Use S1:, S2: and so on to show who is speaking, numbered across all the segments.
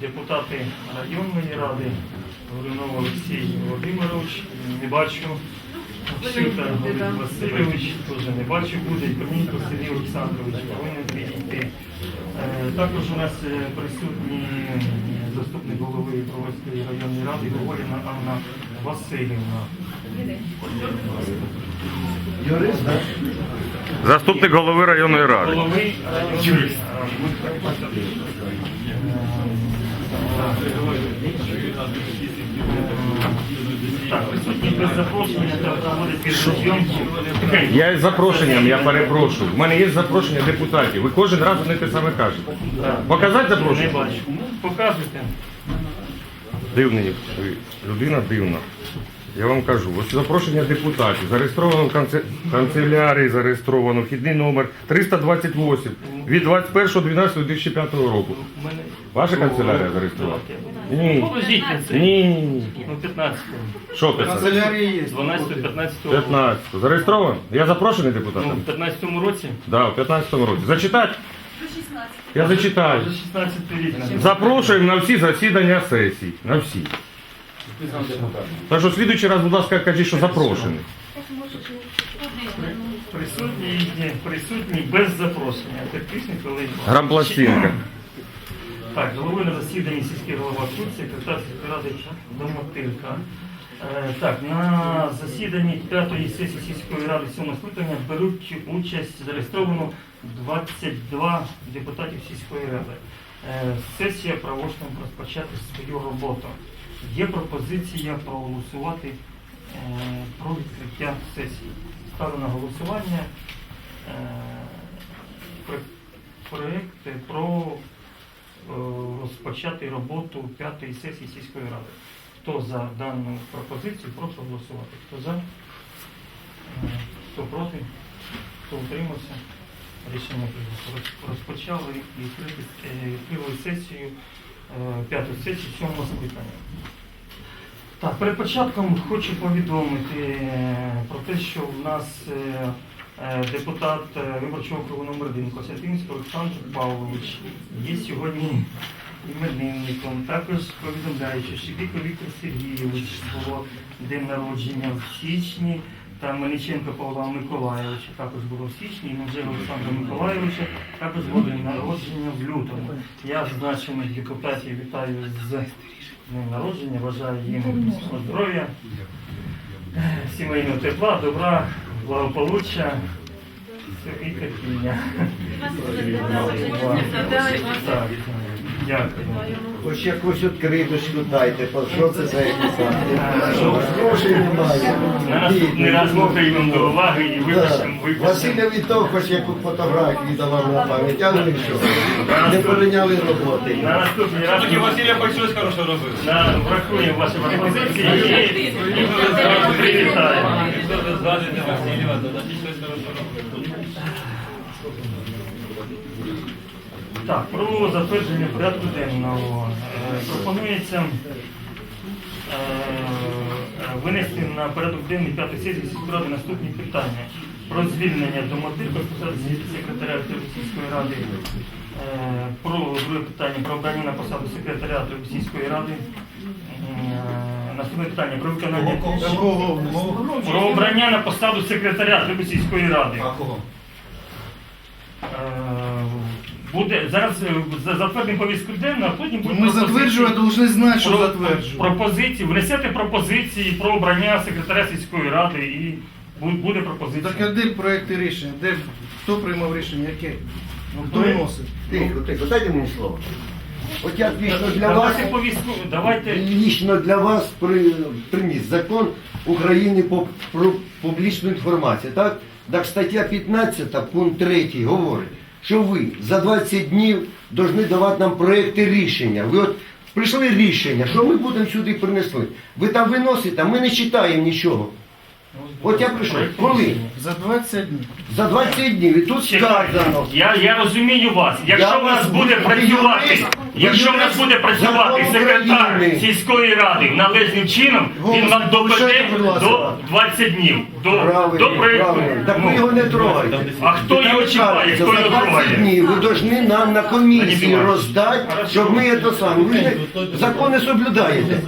S1: депутати районної ради, Горюнов Олексій Володимирович, не бачу. Псюта Володимир Васильович, теж не бачу, буде, і Корнійко Сергій Олександрович повинен підійти. Е, Також у нас е, присутні е, заступник голови Броварської районної ради Говоріна Анна Васильівна.
S2: Юрист, так?
S3: Заступник голови районної ради.
S1: Голови. Так,
S3: Я із запрошенням, я перепрошую. У мене є запрошення депутатів. Ви кожен раз не те саме кажете. Показати
S1: Не
S3: запрошення?
S1: бачу. Показуйте.
S3: Дивний. Людина дивна. Я вам кажу, ось запрошення депутатів. Зареєстровано в канце- канцелярії, зареєстровано вхідний номер 328 від 21.12.2005 року.
S1: У мене...
S3: Ваша канцелярія зареєстрована?
S1: Давайте.
S3: Ні.
S1: Положіть на це.
S3: Ні, ні, ні.
S1: Ну, 15
S3: Що писати?
S2: Канцелярії є.
S1: 12 15
S3: 15. Зареєстровано? Я запрошений
S1: Ну,
S3: депутатом?
S1: в 15 році.
S3: Да, в 15 році. Зачитати? Я зачитаю.
S1: Вже 16 рік.
S3: Запрошуємо на всі засідання сесій. На всі. Так що в слідуючий раз, будь ласка, кажіть, що запрошений.
S1: Присутні, ні, присутні без запрошення. Технічний колеги.
S3: Грампластинка.
S1: Так, головою на засіданні сільський голова Кут, секретар сільської ради Домотилька. Е, Так, на засіданні п'ятої сесії сільської ради сьомого скликання беруть участь зареєстровано 22 депутатів сільської ради. Е, Сесія правочна розпочати свою роботу. Є пропозиція проголосувати е, про відкриття сесії. Ставлю на голосування е, про- розпочати роботу п'ятої сесії сільської ради. Хто за дану пропозицію, прошу голосувати. Хто за? Е, Хто проти? Хто утримався? Рішення прийнято. Розпочали і відкрити е, відкрили сесію, е, п'яту сесію сьомого скликання. Так, перед початком хочу повідомити е, про те, що в нас е, е, депутат е, виборчого округу номер 1 Костянтинський Олександр Павлович є сьогодні іменинником. Також повідомляю, що Шибіко Віктор Сергійович було день народження в січні. Та Мельниченко Павла Миколайовича також було в січні, і Манжела Олександра Миколайовича також було день народження в лютому. Я зазначених депутатів вітаю з днем народження, бажаю їм здоров'я, сімейного тепла, добра, благополуччя і терпіння. Так, Дякую.
S2: Хоч якусь відкриточку дайте, по що це за Грошей немає.
S1: Наступний раз слухаємо до уваги і випишемо випишемо.
S2: Василь Вітов хоч яку фотографію давав на пам'ять, але ви що? Не прийняли роботи.
S1: На наступний раз
S4: Тоді Василя Большой хорошо робив.
S1: на, врахуємо ваші пропозиції і, і привітаємо. Так, про затвердження порядку денного. Е, Пропонується е, винести на порядок денний п'ятої сесії сільської наступні питання. Про звільнення Домотирка з секретаря Російської ради. Е, Про друге питання про обрання на посаду секретаря Російської ради. Наступне питання про виконання про обрання на посаду секретаря Трибусівської ради. Е, Буде зараз е, за- затвердимо повістку денну, а потім буде
S5: Мы затверджувати должны знать, що
S1: про,
S5: затверджуємо.
S1: пропозиції, внесете пропозиції про обрання секретаря сільської ради і бу- буде пропозиція.
S5: Так а де проекти рішення? Де хто приймав рішення? Яке?
S1: Ну,
S5: Хто вносить?
S2: Тихо, тихо, дайте мені слово. От я лично для вас,
S1: Давайте давайте.
S2: лично для вас при- приніс закон України по, про публічну інформацію, так? Так стаття 15, пункт 3 говорить, що ви за 20 днів повинні давати нам проекти рішення. Ви от прийшли рішення, що ми будемо сюди принесли. Ви там виносите, а ми не читаємо нічого. От я прийшов. Коли?
S5: За 20 днів.
S2: За 20 днів. І тут сказано.
S1: Я, я розумію вас. Якщо нас
S2: вас
S1: буде працювати, якщо в нас буде працювати секретар сільської ради належним чином, він нам доведе до 20 днів. До, до проєкту.
S2: Так ви
S1: Ну,
S2: його не трогайте.
S1: А хто його чіпає, хто
S2: За
S1: його
S2: 20
S1: трогає?
S2: днів ви повинні нам на комісії роздати, щоб ми це саме. Ви не- закон соблюдаєте.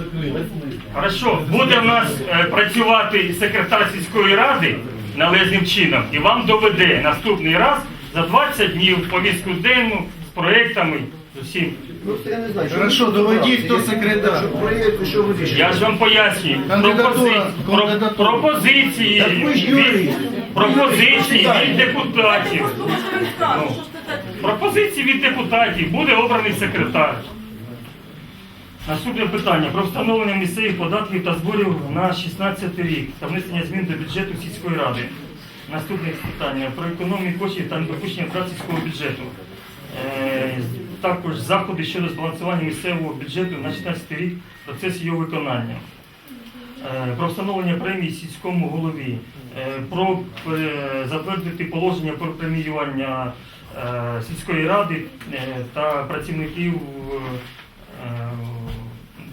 S1: Хорошо, буде в нас е, працювати секретар сільської ради належним чином і вам доведе наступний раз за 20 днів повістку денну з проектами, з усім.
S2: Ну, це я не знаю.
S5: Хорошо, доведіть, хто секретар.
S2: Проєкт, що ви?
S1: Я ж вам пояснюю.
S5: Кандидатура,
S1: Пропози- про-
S5: кандидатура.
S1: Пропозиції,
S2: Так ви ж юрист.
S1: від, пропозиції від депутатів. Пропозиції від депутатів буде обраний секретар. Наступне питання про встановлення місцевих податків та зборів на 16 рік та внесення змін до бюджету сільської ради. Наступне питання про економію коштів та недопущення втрат сільського бюджету. Е, також заходи щодо збалансування місцевого бюджету на 16 рік процес його виконання. Е, про встановлення премії сільському голові, е, про е, затвердити положення про преміювання сільської ради та працівників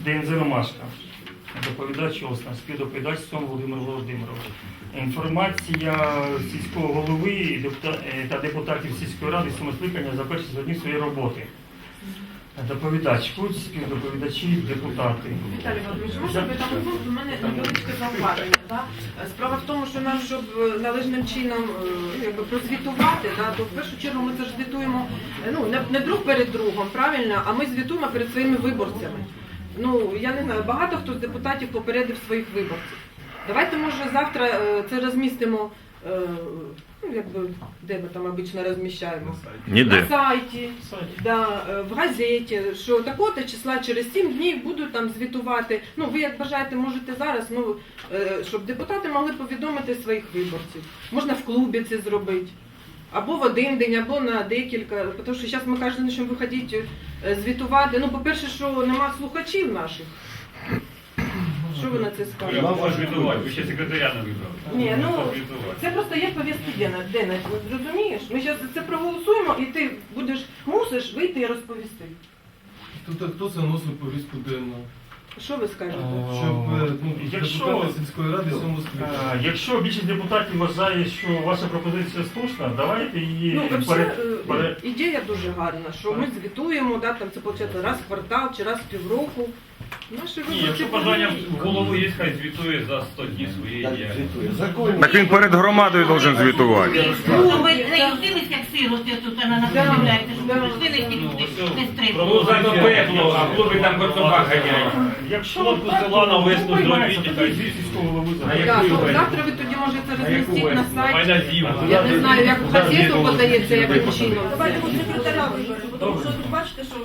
S1: ДНЗ Ромашка. Доповідач Осна, співдоповідач Сом Володимир Володимирович. Інформація сільського голови та депутатів сільської ради самоскликання за перші дні своєї роботи. Доповідач Куць, співдоповідачі, депутати.
S6: Віталій Володимирович, можна ви там у мене невеличке зауваження. Да? Справа в тому, що нам, щоб е, належним чином е, якби, прозвітувати, да, то в першу чергу ми це ж звітуємо е, ну, не, друг перед другом, правильно, а ми звітуємо перед своїми виборцями. Ну, я не знаю, багато хто з депутатів попередив своїх виборців. Давайте, може, завтра це розмістимо, ну, якби, де ми там обично розміщаємо. На сайті, да, е, в газеті, що такого-то числа через 7 днів будуть там звітувати. Ну, ви як бажаєте, можете зараз, ну, е, щоб депутати могли повідомити своїх виборців. Можна в клубі це зробити. Або в один день, або на декілька. Тому що зараз ми кожен, що виходіть е, звітувати. Ну, по-перше, що нема слухачів наших. Що ви на це скажете?
S4: Вам звітувати, ви ще секретаря не вибрали.
S6: Ні, ну це просто є повістки денна. денна. Розумієш? Ми зараз це проголосуємо, і ти будеш мусиш вийти і розповісти.
S7: Тобто хто заносив повістку денну?
S6: Що ви скажете?
S7: Щоб е, ну,
S1: Якщо-
S7: депутати сільської ради цьому скликали.
S1: Е, Якщо більшість депутатів вважає, що ваша пропозиція слушна, давайте її
S6: Ну,
S1: пере- пере-
S6: ідея дуже гарна, що ми звітуємо, да, там це виходить раз в квартал чи раз в півроку. Наші
S4: Ні,
S6: виборці
S4: якщо бажання
S6: повинні.
S4: в голову є, хай звітує за 100 днів своєї
S2: Так,
S4: діяльності.
S2: Закон.
S3: Так він перед громадою должен звітувати.
S8: Ну, ви не як сироти тут вона нас виявляєте, що ви прийшли не ті
S4: Ну,
S8: люди,
S4: Ну, за пекло, а хлопці там коцоба ганяють.
S1: Якщо так,
S4: села на весну зробіть, і
S1: тоді сільського голови
S4: А
S6: Так,
S4: ви
S6: то
S4: вважаєте?
S6: завтра ви тоді можете розмістити на сайті. Я не знаю, як в газету подається, яким чином. Давайте це. секретаря тому що ви бачите, що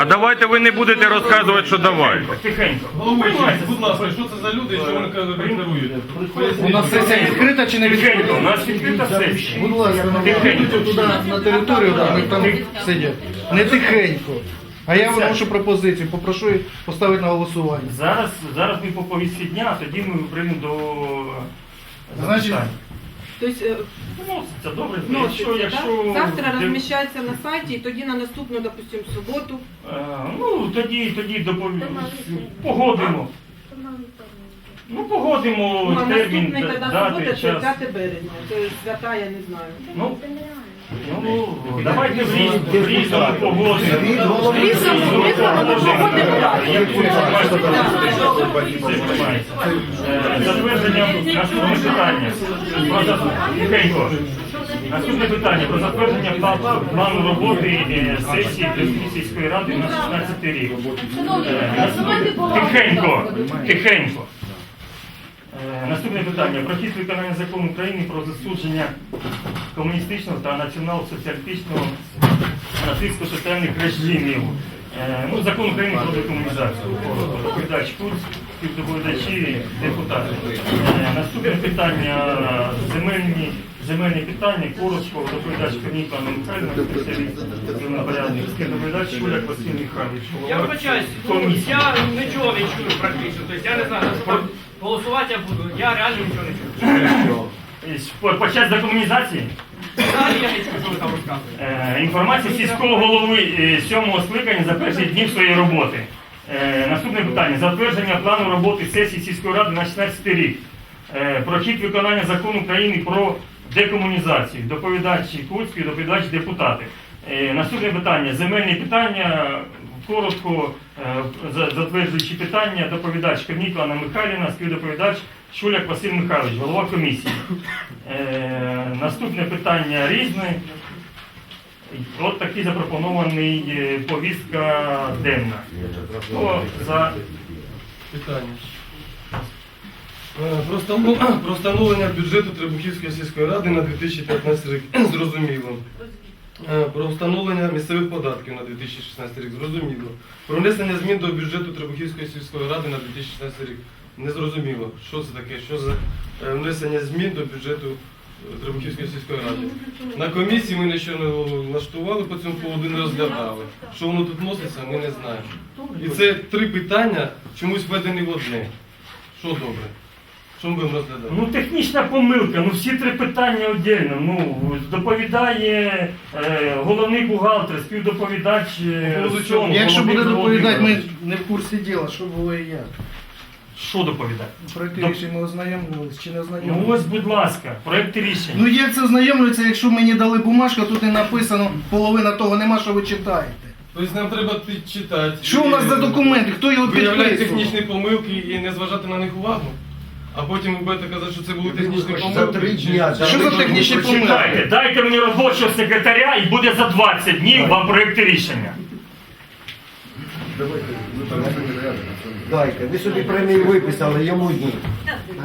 S3: А давайте ви не будете розказувати, що давайте.
S1: Тихенько.
S7: Головуючий,
S1: Приймається.
S7: будь ласка, що це за люди і що вони декларують?
S5: У нас сесія відкрита чи не
S1: Тихенько, у нас відкрита сесія.
S5: Будь ласка,
S1: Тихенько.
S5: на територію, да, там сидять. Не тихенько. А я виношу пропозицію, попрошу їх поставити на голосування.
S1: Зараз, зараз ми по повістці дня, а тоді ми прийдемо до
S5: Значить,
S1: запитань.
S6: тобто, е,
S1: Вноситься, добре.
S6: вноситься,
S1: Якщо, якщо
S6: завтра
S1: де-
S6: розміщається на сайті, і тоді на наступну, допустимо, суботу.
S1: Е, Ну, тоді, тоді допов... погодимо. Ну, погодимо
S6: Ну, а
S1: термін,
S6: наступний
S1: да-
S6: тоді
S1: дати,
S6: субота, це
S1: час.
S6: 5 березня. Це свята, я не знаю.
S1: Ну, давайте в різ- в різному погодимо.
S6: В різному.
S1: Е, Затвердження наступне питання. Про Тихенько. Наступне питання про затвердження плану- плану роботи е, сесії Київської сільської ради на 16 рік. Е, Тихенько, тихенько. Е, Наступне питання. Про хід виконання закону України про засудження комуністичного та націонал-соціалістичного нацистсько-соціальних режимів. Е, Ну, закон України про декомунізацію. Доповідач Курс, співдоповідачі, депутати. Е, Наступне питання земельні. Земельні питання, коротко, доповідач Корніка Михайловна, спеціаліст співдоповідач Шуляк Василь Михайлович.
S4: Я вибачаюсь, я нічого не чую практично, тобто я не знаю, Голосувати я буду, я реально нічого не чую.
S1: По- Почать з декомунізації.
S4: Далі я не чую, що ви там розказуєте.
S1: Е, Інформація сільського голови е, сьомого скликання за перші дні своєї роботи. Е, Наступне питання. Затвердження плану роботи сесії сільської ради на 16 рік. Е, Про хід виконання закону України про декомунізацію. Доповідач Куцький, доповідач депутати. Е, Наступне питання. Земельні питання. Коротко за- затверджуючи питання, доповідач Корнікова Анна Михайлівна, співдоповідач Шуляк Василь Михайлович, голова комісії. Е, Наступне питання різне. От такий запропонований е, повістка денна. Хто за
S7: Питання. Е, про встановлення бюджету Требухівської сільської ради на 2015 рік зрозуміло. Е, Про встановлення місцевих податків на 2016 рік зрозуміло. Про внесення змін до бюджету Требухівської сільської ради на 2016 рік незрозуміло. Що це таке? Що за е, внесення змін до бюджету е, Требухівської сільської ради? На комісії ми нічого не влаштували по цьому поводу, не розглядали. Що воно тут носиться, ми не знаємо. І це три питання чомусь введені в одне. Що добре? Що ми будемо розглядати?
S1: ну технічна помилка. Ну всі три питання віддільно. Ну доповідає е, головний бухгалтер, співдоповідач. е,
S7: Ну?
S5: Якщо буде
S1: Володимир
S5: доповідати, ми не в курсі діла, що було і як.
S1: що доповідати?
S5: Проєкти
S1: Доп-
S5: рішень ми ознайомлювалися чи не
S1: Ну
S5: ознайомлювалися?
S1: ось, будь ласка, проєкти рішення.
S5: Ну як це ознайомлюється, якщо мені дали бумажку, тут не написано, половина того нема, що ви читаєте.
S7: Тобто нам треба ти- читати.
S5: Що у нас за документи? Хто його
S7: Виявляти
S5: підписував?
S7: технічні помилки і не зважати на них увагу? А потім ви будете казати, що це були технічні
S2: За
S7: помилки?
S2: три дня.
S5: Що за технічні помилки?
S1: Чекайте, дайте мені робочого секретаря і буде за 20 днів вам проєкти рішення.
S2: Дайте, ви собі премію виписали, йому ні.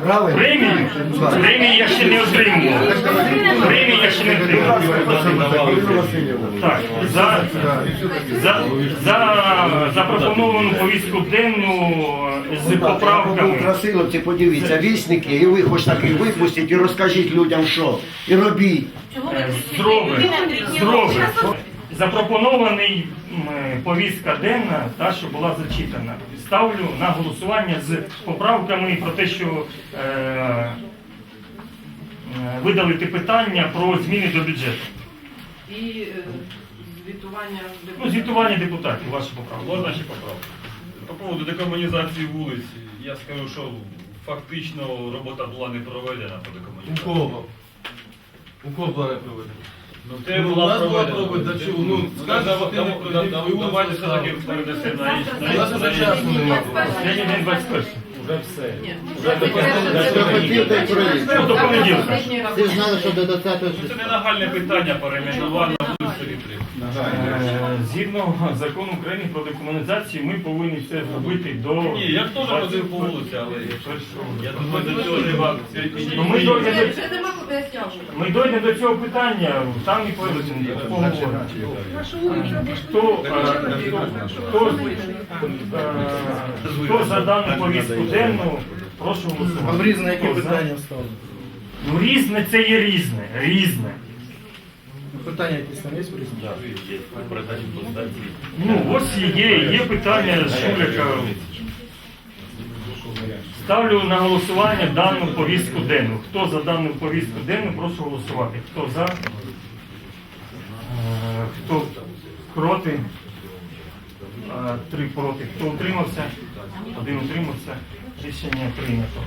S2: Правильно?
S1: Премії?
S2: Так.
S1: Премії я ще не отримував. Премії я ще не отримував. Так, за, за, за запропоновану повістку денну з
S2: було
S1: поправками.
S2: Красиловці, подивіться, вісники, і ви хоч таки випустіть і розкажіть людям, що. І робіть.
S1: Зробимо.
S8: робить.
S1: Запропонований м, повістка денна, та, що була зачитана. Ставлю на голосування з поправками про те, що е, е, видалити питання про зміни до бюджету.
S6: І е, звітування
S1: Ну, звітування депутатів, ваша поправка.
S9: Можна ще поправку? По поводу декомунізації вулиць, я скажу, що фактично робота була не проведена по
S7: У кого? У кого плани проведені?
S9: Ну,
S7: Ну,
S9: те
S7: у
S9: була
S7: нас була
S9: проведена.
S7: проведена, чому? Ну, скажете,
S9: Да-
S7: що ти не
S9: да-
S7: проведеш,
S9: да-
S7: ви вулицю
S9: Давайте все-таки перенесемо на річ.
S7: У нас вже часу немає.
S1: Сьогодні день 21.
S9: Вже все.
S1: Ну, до понеділка.
S6: Ти знали, що
S9: Ну, Це не нагальне питання перейменування
S1: Згідно закону України про декомунізацію, ми повинні все зробити до.
S9: Ні, я б теж ходив по вулиці, але я думаю, до цього
S1: ми дійдемо до цього питання, там і поговоримо. Хто, е, е, хто за дану повістку денну, прошу
S5: А в
S1: голосувати.
S5: різне які питання вставили?
S1: Ну різне це є різне, різне.
S5: Питання якісь там є в різне?
S1: Ну, ось є, є питання з Шуляка. Ставлю на голосування дану повістку денну. Хто за дану повістку денну, прошу голосувати. Хто за? Е, Хто проти? Е, Три проти. Хто утримався? Один утримався. Рішення прийнято.